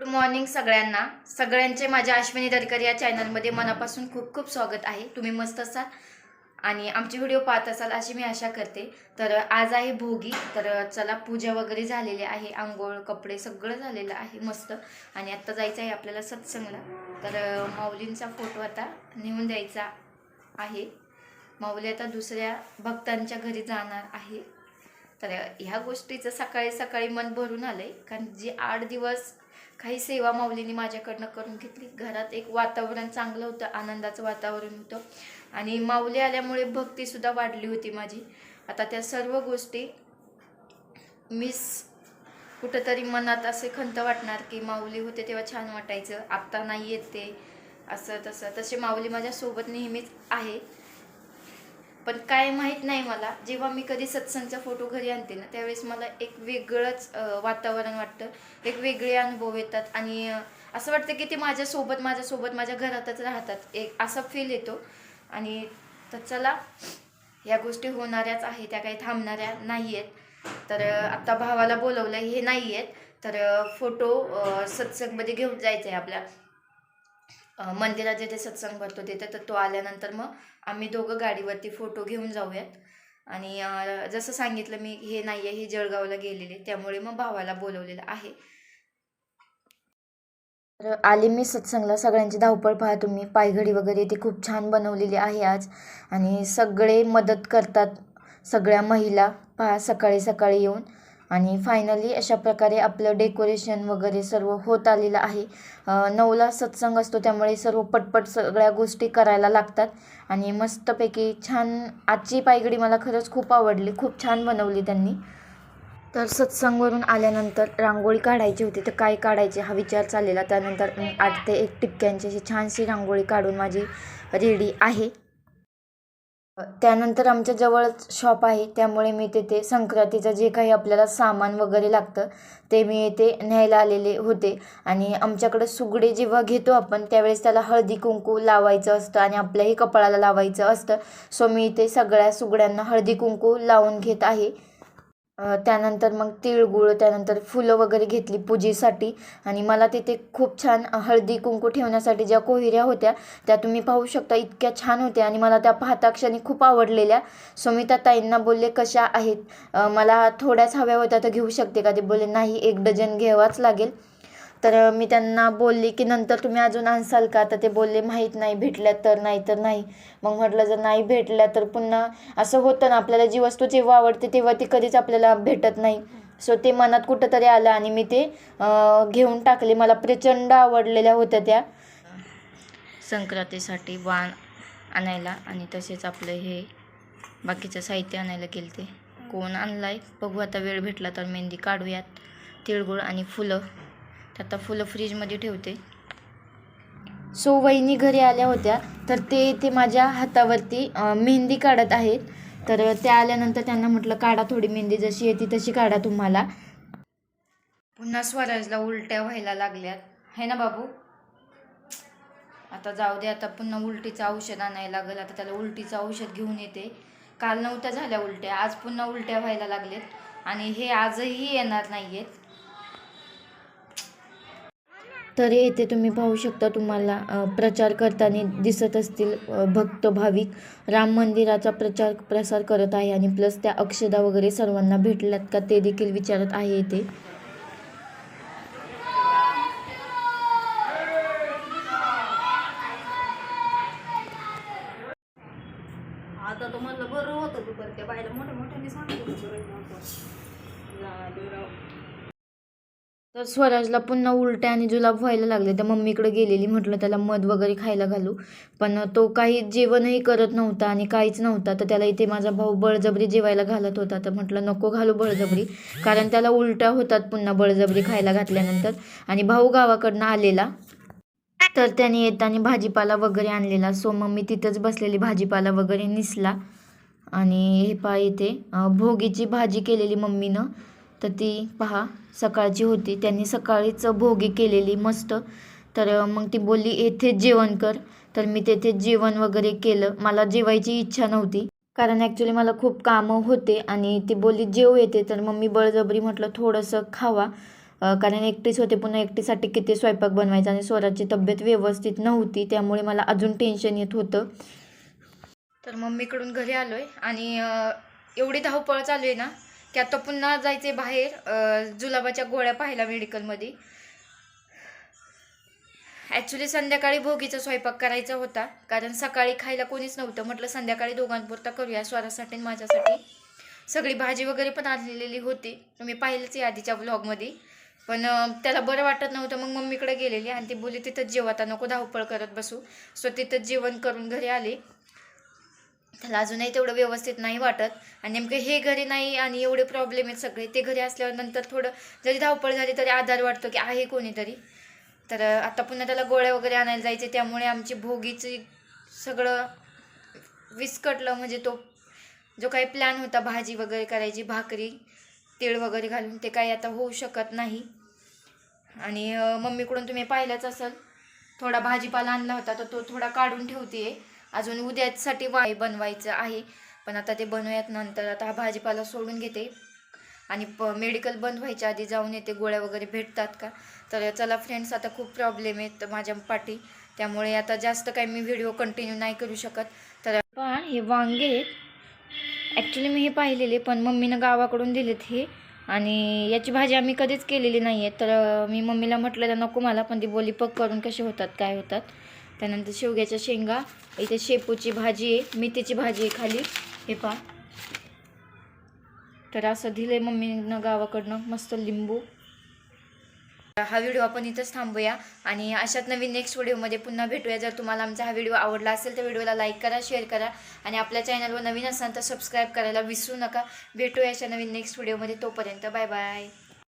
Good morning सगळ्यांना. सगळ्यांचे माझ्या अश्विनी दरकर या चॅनलमध्ये मनापासून खूप खूप स्वागत आहे. तुम्ही मस्त असाल? आणि आमचे व्हिडिओ पाहत असाल अशी मी आशा करते. तर आज आहे भोगी. तर चला पूजा वगैरे झालेली आहे. आंघोळ कपडे सगळं झालेलं आहे. मस्त. आणि आत्ता जायचं आहे आपल्याला सत्संगला. तर माऊलींचा फोटो आता नेऊन द्यायचा आहे. माऊली आता दुसऱ्या भक्तांच्या घरी जाणार आहे. तर ह्या गोष्टीचं सकाळी सकाळी मन भरून आलं आहे कारण जी आठ दिवस काही सेवा माऊलीने माझ्याकडनं करून घेतली. घरात एक वातावरण चांगलं होतं आनंदाचं वातावरण होतं. आणि माऊली आल्यामुळे भक्तीसुद्धा वाढली होती माझी. आता त्या सर्व गोष्टी मिस कुठंतरी मनात असे खंत वाटणार की माऊली होते तेव्हा छान वाटायचं. आत्ता नाही येते असं तसं. तसे माऊली माझ्यासोबत नेहमीच आहे. पण काय माहीत नाही मला. जेव्हा मी कधी सत्संगचा फोटो घरी आणते ना त्यावेळेस मला एक वेगळंच वातावरण वाटतं. एक वेगळे अनुभव येतात आणि असं वाटतं की ते माझ्यासोबत माझ्यासोबत माझ्या घरातच राहतात. एक असा फील येतो. आणि तर चला या गोष्टी होणाऱ्याच आहे त्या काही थांबणाऱ्या नाही आहेत तर आत्ता भावाला बोलवलं हे नाही आहेत तर फोटो सत्संगमध्ये घेऊन जायचं आहे आपल्या. मंदिरात जिथे सत्संग भरतो तिथे तर तो आल्यानंतर मग आम्ही दोघं गाडीवरती फोटो घेऊन जाऊयात. आणि जसं सांगितलं मी हे नाही आहे हे जळगावला गेलेले त्यामुळे मग भावाला बोलवलेलं आहे. तर आले मी सत्संगला सगळ्यांची धावपळ पहा तुम्ही पायघडी वगैरे ती खूप छान बनवलेली आहे आज. आणि सगळे मदत करतात सगळ्या महिला. पहा सकाळी सकाळी येऊन. आणि फायनली अशा प्रकारे आपलं डेकोरेशन वगैरे सर्व होत आलेलं आहे. नऊला सत्संग असतो त्यामुळे सर्व पटपट सगळ्या गोष्टी करायला लागतात. आणि मस्तपैकी छान आजची पायगडी मला खरंच खूप आवडली खूप छान बनवली त्यांनी. तर सत्संगवरून आल्यानंतर रांगोळी काढायची होती तर काय काढायची हा विचार चाललेला. त्यानंतर आठ ते एक टिपक्यांची अशी छानशी रांगोळी काढून माझी रेडी आहे. त्यानंतर आमच्या जवळच शॉप आहे. त्यामुळे मी तेथे संक्रांतीचं जे काही आपल्याला सामान वगैरे लागतं ते मी येथे न्यायला आलेले होते. आणि आमच्याकडं सुगडे जेव्हा घेतो आपण त्यावेळेस त्याला हळदी कुंकू लावायचं असतं आणि आपल्याही कपाळाला लावायचं असतं. सो मी इथे सगळ्या सुगड्यांना हळदी कुंकू लावून घेत आहे. त्यानंतर मग तिळगुळ त्यानंतर फुलं वगैरे घेतली पूजेसाठी. आणि मला तिथे खूप छान हळदी कुंकू ठेवण्यासाठी ज्या कोहिऱ्या होत्या त्या तुम्ही पाहू शकता इतक्या छान होत्या. आणि मला त्या पाहता क्षणी खूप आवडलेल्या. सो मी त्या ताईंना बोलले कशा आहेत? मला थोड्याच हव्या होत्या तर घेऊ शकते का? ते बोलले नाही एक डझन घ्यावाच लागेल. तर मी त्यांना बोलले की नंतर तुम्ही अजून आणसाल का? तर ते बोलले माहीत नाही भेटल्या तर नाही तर नाही. मग म्हटलं जर नाही भेटल्या तर पुन्हा असं होतं ना आपल्याला जी वस्तू जेव्हा आवडते तेव्हा ती कधीच आपल्याला भेटत नाही. सो ते मनात कुठंतरी आलं आणि मी ते घेऊन टाकले. मला प्रचंड आवडलेल्या होत्या त्या. संक्रांतीसाठी वाण आणायला आणि तसेच आपलं हे बाकीचं साहित्य आणायला गेले ते. कोण आणलाय? बघू आता वेळ भेटला तर मेहंदी काढूयात. तिळगुळ आणि फुलं. तर आता फुलं फ्रीजमध्ये ठेवते. सो वहिनी घरी आल्या होत्या. तर ते ते माझ्या हातावरती मेहंदी काढत आहेत. तर त्या आल्यानंतर त्यांना म्हटलं काढा थोडी मेहंदी. जशी येते तशी काढा तुम्हाला. पुन्हा स्वराजला उलट्या व्हायला लागल्यात. है ना बाबू? आता जाऊ दे आता पुन्हा उलटीचं औषध आणायला लागेल. आता त्याला उलटीचं औषध घेऊन येते. काल नव्हत्या झाल्या उलट्या. आज पुन्हा उलट्या व्हायला लागलेत आणि हे आजही येणार नाही आहेत तर येथे तुम्ही पाहू शकता तुम्हाला प्रचार करताना दिसत असतील भक्त भाविक. राम मंदिराचा प्रचार प्रसार करत आहे आणि प्लस त्या अक्षदा वगैरे सर्वांना भेटल्यात का ते देखील विचारत आहे येथे आता तर म्हणलं बरं होतं त्या बायला मोठ्या मोठ्याने सांगितलं बरं नव्हतं झालं राव. तर स्वराजला पुन्हा उलट्या आणि जुलाब व्हायला लागले. तर मम्मीकडे गेलेली म्हटलं त्याला मध वगैरे खायला घालू. पण तो काही जेवणही करत नव्हता आणि काहीच नव्हता. तर त्याला इथे माझा भाऊ बळजबरी जेवायला घालत होता. तर म्हटलं नको घालू बळजबरी. कारण त्याला उलट्या होतात पुन्हा बळजबरी खायला घातल्यानंतर. आणि भाऊ गावाकडनं आलेला. तर त्याने येताना भाजीपाला वगैरे आणलेला. सो मम्मी तिथंच बसलेली भाजीपाला वगैरे निसला. आणि हे पा इथे भोगीची भाजी केलेली मम्मीनं. तर ती पहा सकाळची होती त्यांनी सकाळीच भोगी केलेली मस्त. तर मग ती बोलली येथेच जेवण कर. तर मी तेथे जेवण वगैरे केलं. मला जेवायची इच्छा नव्हती कारण ॲक्च्युली मला खूप कामं होते आणि ती बोलली जेव येते तर मग मी बळजबरी म्हटलं थोडंसं खावा. कारण एकटीच होते पुन्हा एकटीसाठी किती स्वयंपाक बनवायचा आणि स्वराची तब्येत व्यवस्थित नव्हती त्यामुळे मला अजून टेन्शन येत होतं. तर मम्मीकडून घरी आलो आहे आणि एवढी धावपळ चालू आहे ना की आता पुन्हा जायचे बाहेर जुलाबाच्या गोळ्या पाहायला मेडिकलमध्ये. ॲक्च्युली संध्याकाळी भोगीचा स्वयंपाक करायचा होता कारण सकाळी खायला कोणीच नव्हतं. म्हटलं संध्याकाळी दोघांपुरता करूया स्वरासाठी आणि माझ्यासाठी. सगळी भाजी वगैरे पण आणलेली होती. मी पाहिलंच आहे आधीच्या ब्लॉगमध्ये पण त्याला बरं वाटत नव्हतं मग मम्मीकडे गेलेली आणि ती बोली तिथंच जेवता नको धावपळ करत बसू. सो तिथंच जेवण करून घरी आले. त्याला अजूनही तेवढं व्यवस्थित नाही वाटत. आणि नेमकं हे घरी नाही आणि एवढे प्रॉब्लेम आहेत सगळे ते घरी असल्यावर नंतर थोडं जरी धावपळ झाली तरी आधार वाटतो की आहे कोणीतरी. तर आता पुन्हा त्याला गोळ्या वगैरे आणायला जायचे त्यामुळे आमची भोगीची सगळं विस्कटलं. म्हणजे तो जो काही प्लॅन होता भाजी वगैरे करायची भाकरी तीळ वगैरे घालून ते काही आता होऊ शकत नाही. आणि मम्मीकडून तुम्ही पाहिलंच असेल थोडा भाजीपाला आणला होता तर तो थोडा काढून ठेवते अजून उद्यासाठी वाय बनवायचं आहे. पण आता ते बनवूयात नंतर. आता हा भाजीपाला सोडून घेते. आणि प मेडिकल बंद व्हायच्या आधी जाऊन येते. गोळ्या वगैरे भेटतात का? तर चला फ्रेंड्स आता खूप प्रॉब्लेम आहेत माझ्या पाठी. त्यामुळे आता जास्त काही मी व्हिडिओ कंटिन्यू नाही करू शकत. तर पण हे वांगे आहेत. ॲक्च्युली मी हे पाहिलेले पण मम्मीनं गावाकडून दिलेत हे. आणि याची भाजी आम्ही कधीच केलेली नाही आहे तर मी मम्मीला म्हटलं नको मला. पण ती बोली पक करून कसे होतात? काय होतात? त्यानंतर शेवग्याच्या शेंगा इथे शेपूची भाजी आहे मेथीची भाजी आहे खाली. हे पहा. तर असं दिलं मम्मीनं गावाकडनं मस्त लिंबू. हा व्हिडिओ आपण इथंच थांबूया आणि अशात नवीन नेक्स्ट व्हिडिओमध्ये पुन्हा भेटूया. जर तुम्हाला आमचा हा व्हिडिओ आवडला असेल तर व्हिडिओला लाईक करा शेअर करा आणि आपल्या चॅनलवर नवीन असाल तर सबस्क्राईब करायला विसरू नका. भेटूया अशा नवीन नेक्स्ट व्हिडिओमध्ये. तोपर्यंत बाय बाय